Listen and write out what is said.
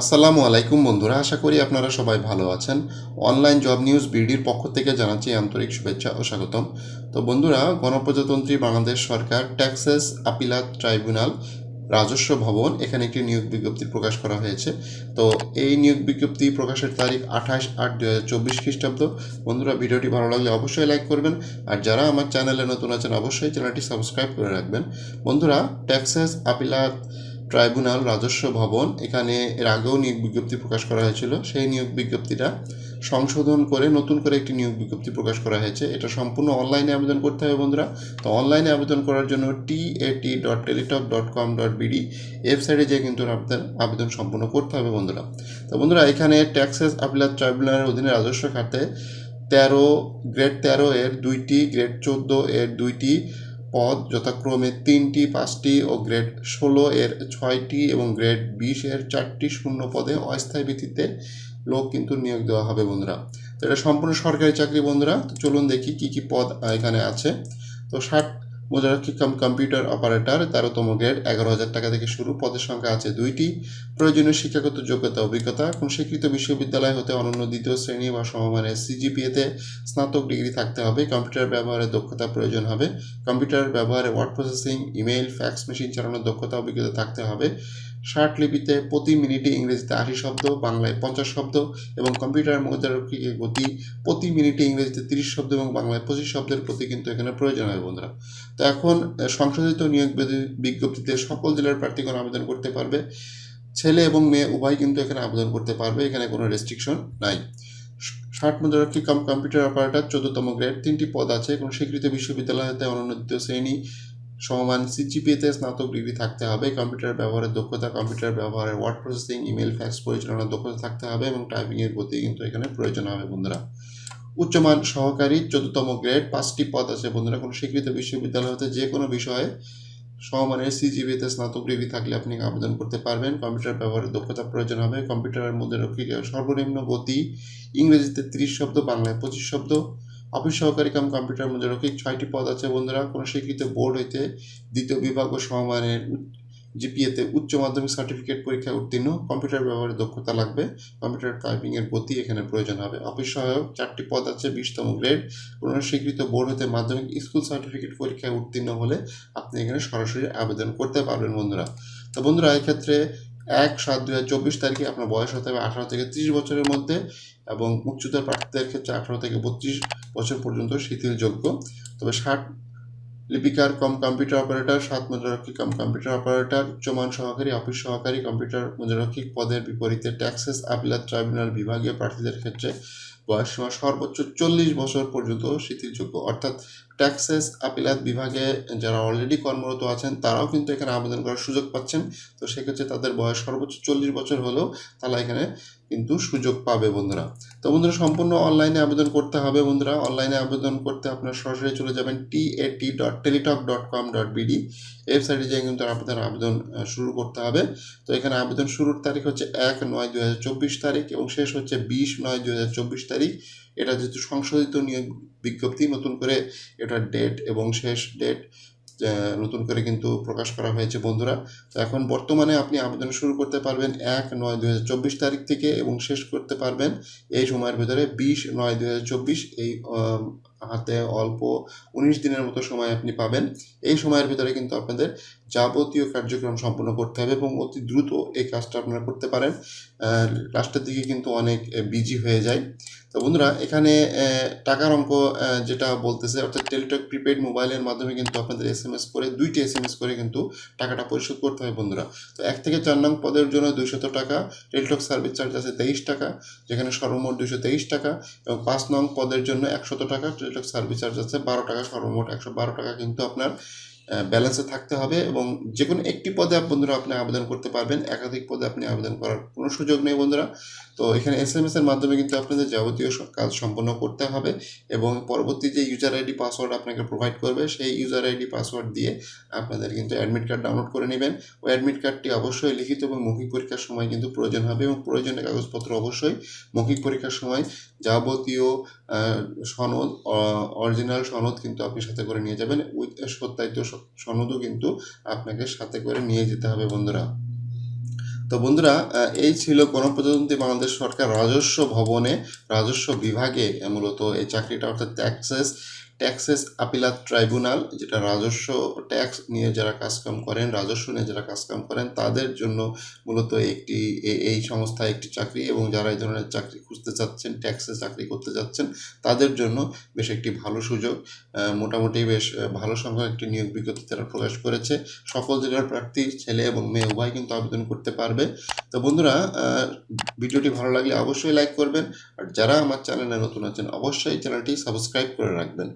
আসসালামু আলাইকুম বন্ধুরা, আশা করি আপনারা সবাই ভালো আছেন। অনলাইন জব নিউজ বিডির পক্ষ থেকে জানাচ্ছি আন্তরিক শুভেচ্ছা ও স্বাগতম। তো বন্ধুরা, গণপ্রজাতন্ত্রী বাংলাদেশ সরকার ট্যাক্সেস আপিলাত ট্রাইব্যুনাল রাজস্ব ভবন, এখানে একটি নিয়োগ বিজ্ঞপ্তি প্রকাশ করা হয়েছে। তো এই নিয়োগ বিজ্ঞপ্তি প্রকাশের তারিখ আঠাশ আট দু হাজার চব্বিশ খ্রিস্টাব্দ। বন্ধুরা, ভিডিওটি ভালো লাগলে অবশ্যই লাইক করবেন। আর যারা আমার চ্যানেলে নতুন আছেন, অবশ্যই চ্যানেলটি সাবস্ক্রাইব করে রাখবেন। বন্ধুরা, ট্যাক্সেস আপিলাত ট্রাইব্যুনাল, রাজস্ব ভবন, এখানে এর আগেও নিয়োগ বিজ্ঞপ্তি প্রকাশ করা হয়েছিল। সেই নিয়োগ বিজ্ঞপ্তিটা সংশোধন করে নতুন করে একটি নিয়োগ বিজ্ঞপ্তি প্রকাশ করা হয়েছে। এটা সম্পূর্ণ অনলাইনে আবেদন করতে হবে বন্ধুরা। তো অনলাইনে আবেদন করার জন্য T A T dot Teletalk dot com dot BD ওয়েবসাইটে যেয়ে কিন্তু আপনাদের আবেদন সম্পূর্ণ করতে হবে বন্ধুরা। তো বন্ধুরা, এখানে ট্যাক্সেস আপিলাত ট্রাইব্যুনালের অধীনে রাজস্ব খাতে তেরো, গ্রেড তেরো এর দুইটি, গ্রেড চোদ্দ এর দুইটি পদ যথাক্রমে তিনটি, পাঁচটি ও গ্রেড ষোলো এর ছয়টি এবং গ্রেড বিশ এর চারটি শূন্য পদে অস্থায়ী ভিত্তিতে লোক কিন্তু নিয়োগ দেওয়া হবে, বন্ধুরা। তো এটা সম্পূর্ণ সরকারি চাকরি, বন্ধুরা। তো চলুন দেখি কি কি পদ এখানে আছে। তো ষাট কাম কম্পিউটার অপারেটর তেরোতম গ্রেড, এগারো হাজার টাকা থেকে শুরু। পদের সংখ্যা আছে দুইটি। প্রয়োজনীয় শিক্ষাগত যোগ্যতা, অভিজ্ঞতা। কোন স্বীকৃত বিশ্ববিদ্যালয় হতে অনন্য দ্বিতীয় শ্রেণি বা সমমানের সিজিপিএতে স্নাতক ডিগ্রি থাকতে হবে। কম্পিউটার ব্যবহারে দক্ষতা প্রয়োজন হবে। কম্পিউটার ব্যবহারে word processing, email, fax machine চালানোর দক্ষতা, অভিজ্ঞতা থাকতে হবে। ষাট লিপিতে প্রতি মিনিটে ইংরেজিতে আশি শব্দ, বাংলায় পঞ্চাশ শব্দ এবং কম্পিউটার মোজারক্ষীকে গতি প্রতি মিনিটে ইংরেজিতে তিরিশ শব্দ এবং বাংলায় পঁচিশ শব্দের প্রতি কিন্তু এখানে প্রয়োজন হয় বন্ধুরা। তো এখন সংশোধিত নিয়োগ বিজ্ঞপ্তিতে সকল জেলার প্রার্থীগণ আবেদন করতে পারবে। ছেলে এবং মেয়ে উভয় কিন্তু এখানে আবেদন করতে পারবে, এখানে কোনো রেস্ট্রিকশন নাই। ষাট মুদ্রাক্ষী কাম কম্পিউটার অপারেটর, চোদ্দতম গ্রেড, তিনটি পদ আছে। কোনো স্বীকৃত বিশ্ববিদ্যালয় হতে অনন্য শ্রেণি সমমান সিজিপিএতে স্নাতক ডিগ্রি থাকতে হবে কম্পিউটার ব্যবহারের দক্ষতা কম্পিউটার ব্যবহারের ওয়ার্ড প্রসেসিং ইমেল ফ্যাক্স পরিচালনার দক্ষতা থাকতে হবে এবং টাইপিংয়ের গতি কিন্তু এখানে প্রয়োজন হবে বন্ধুরা। উচ্চমান সহকারী চোদ্দতম গ্রেড পাঁচটি পদ আছে বন্ধুরা, কোনো স্বীকৃত বিশ্ববিদ্যালয় হতে যে কোনো বিষয়ে সমমানের সিজিবিতে স্নাতক ডিগ্রি থাকলে আপনি আবেদন করতে পারবেন। কম্পিউটার ব্যবহারের দক্ষতা প্রয়োজন হবে কম্পিউটারের মধ্যে সর্বনিম্ন গতি ইংরেজিতে তিরিশ শব্দ, বাংলায় পঁচিশ শব্দ অফিস সহকারী কাম কম্পিউটার মধ্যে রক্ষিক ছয়টি পদ আছে বন্ধুরা। কোনো স্বীকৃত বোর্ড হইতে দ্বিতীয় বিভাগ ও সমমানের জিপিএতে উচ্চ মাধ্যমিক সার্টিফিকেট পরীক্ষায় উত্তীর্ণ। কম্পিউটার ব্যবহারের দক্ষতা লাগবে। কম্পিউটার টাইপিং এর গতি এখানে প্রয়োজন হবে। অফিস সহায়ক, চারটি পদ আছে, বিশতম গ্রেড। কোনো স্বীকৃত বোর্ড হতে মাধ্যমিক স্কুল সার্টিফিকেট পরীক্ষায় উত্তীর্ণ হলে আপনি এখানে সরাসরি আবেদন করতে পারবেন বন্ধুরা। তো বন্ধুরা, এক্ষেত্রে এক সাত দুই হাজার চব্বিশ তারিখে আপনার বয়স হতে হবে আঠারো থেকে ত্রিশ বছরের মধ্যে এবং উচ্চতর প্রার্থীদের ক্ষেত্রে আঠারো থেকে বত্রিশ বছর পর্যন্ত শিথিলযোগ্য। তবে ষাট লিপিকার কম কম্পিউটার অপারেটর, সাত মুদ্রারক্ষী কম কম্পিউটার অপারেটর, উচ্চমান সহকারী, অফিস সহকারী, কম্পিউটার মুদ্রারক্ষী পদের বিপরীতে ট্যাক্সেস আপিলাত ট্রাইব্যুনাল বিভাগীয় প্রার্থীদের ক্ষেত্রে বয়স সীমা সর্বোচ্চ চল্লিশ বছর পর্যন্ত শিথিলযোগ্য। অর্থাৎ ট্যাক্সেস আপিলাত বিভাগে যারা অলরেডি কর্মরত আছেন, তারাও কিন্তু এখানে আবেদন করার সুযোগ পাচ্ছেন। তো সেক্ষেত্রে তাদের বয়স সর্বোচ্চ চল্লিশ বছর হলেও তারা এখানে কিন্তু সুযোগ পাবে বন্ধুরা। তো বন্ধুরা, সম্পূর্ণ অনলাইনে আবেদন করতে হবে বন্ধুরা। অনলাইনে আবেদন করতে আপনারা সরাসরি চলে যাবেন T A T dot Teletalk dot com dot BD ওয়েবসাইটে যেয়ে কিন্তু আপনাদের আবেদন শুরু করতে হবে। তো এখানে আবেদন শুরুর তারিখ হচ্ছে এক নয় চব্বিশ তারিখ এবং শেষ হচ্ছে বিশ নয় চব্বিশ তারিখ। এটা যেহেতু সংশোধিত নিয়োগ বিজ্ঞপ্তি, নতুন করে এটার ডেট এবং শেষ ডেট নতুন করে কিন্তু প্রকাশ করা হয়েছে, বন্ধুরা। তো এখন বর্তমানে আপনি আবেদন শুরু করতে পারবেন এক নয় চব্বিশ তারিখ থেকে এবং শেষ করতে পারবেন এই সময়ের ভিতরে বিশ নয় চব্বিশ এই হাতে অল্প উনিশ দিনের মতো সময় আপনি পাবেন। এই সময়ের ভিতরে কিন্তু আপনাদের যাবতীয় কার্যক্রম সম্পন্ন করতে হবে এবং অতি দ্রুত এই কাজটা আপনারা করতে পারেন। লাস্টের দিকে কিন্তু অনেক বিজি হয়ে যায়। তো বন্ধুরা, এখানে টাকার অঙ্ক যেটা বলতেছে, অর্থাৎ টেলিটক প্রিপেড মোবাইলের মাধ্যমে কিন্তু আপনাদের এস এম এস করে, দুইটি এস এম এস করে কিন্তু টাকাটা পরিশোধ করতে হয় বন্ধুরা। তো এক থেকে চার নং পদের জন্য দুইশত টাকা, টেলিটক সার্ভিস চার্জ আছে তেইশ টাকা, যেখানে সর্বমোট দুইশো তেইশ টাকা, এবং পাঁচ নং পদের জন্য একশত টাকা, টেলিটক সার্ভিস চার্জ আছে বারো টাকা, সর্বমোট একশো বারো টাকা কিন্তু আপনার ব্যালেন্সে থাকতে হবে, এবং যে কোনো একটি পদে বন্ধুরা আপনি আবেদন করতে পারবেন। একাধিক পদে আপনি আবেদন করার কোনো সুযোগ নেই বন্ধুরা। তো এখানে এস এম এস এর মাধ্যমে কিন্তু আপনাদের যাবতীয় কাজ সম্পন্ন করতে হবে এবং পরবর্তী যে ইউজার আইডি পাসওয়ার্ড আপনাকে প্রোভাইড করবে, সেই ইউজার আইডি পাসওয়ার্ড দিয়ে আপনাদের কিন্তু অ্যাডমিট কার্ড ডাউনলোড করে নেবেন। ওই অ্যাডমিট কার্ডটি অবশ্যই লিখিত এবং মৌখিক পরীক্ষার সময় কিন্তু প্রয়োজন হবে এবং প্রয়োজনীয় কাগজপত্র অবশ্যই মৌখিক পরীক্ষার সময় যাবতীয় সনদ অরিজিনাল সনদ কিন্তু আপনি সাথে করে নিয়ে যাবেন। উইথ সত্যায়িত সনদও কিন্তু আপনাকে সাথে করে নিয়ে যেতে হবে বন্ধুরা। তো বন্ধুরা এই ছিল গণপ্রজাতন্ত্রী বাংলাদেশ সরকার রাজস্ব ভবনে, রাজস্ব বিভাগে মূলত এই চাকরিটা অর্থাৎ ট্যাক্সেস ট্যাক্সেস আপিলাত ট্রাইব্যুনাল যেটা রাজস্ব ট্যাক্স নিয়ে যারা কাজকাম করেন, রাজস্ব নিয়ে যারা কাজকাম করেন, তাদের জন্য মূলত একটি এই সংস্থা একটি চাকরি এবং যারা এই ধরনের চাকরি খুঁজতে চাচ্ছেন ট্যাক্সে চাকরি করতে যাচ্ছেন তাদের জন্য বেশ একটি ভালো সুযোগ। মোটামুটি বেশ ভালো সংখ্যক একটি নিয়োগ বিজ্ঞপ্তি তারা প্রকাশ করেছে। সকল জেলার প্রার্থী, ছেলে এবং মেয়ে উভয় কিন্তু আবেদন করতে পারবে। তো বন্ধুরা ভিডিওটি ভালো লাগলে অবশ্যই লাইক করবেন। আর যারা আমার চ্যানেলে নতুন আছেন, অবশ্যই চ্যানেলটি সাবস্ক্রাইব করে রাখবেন।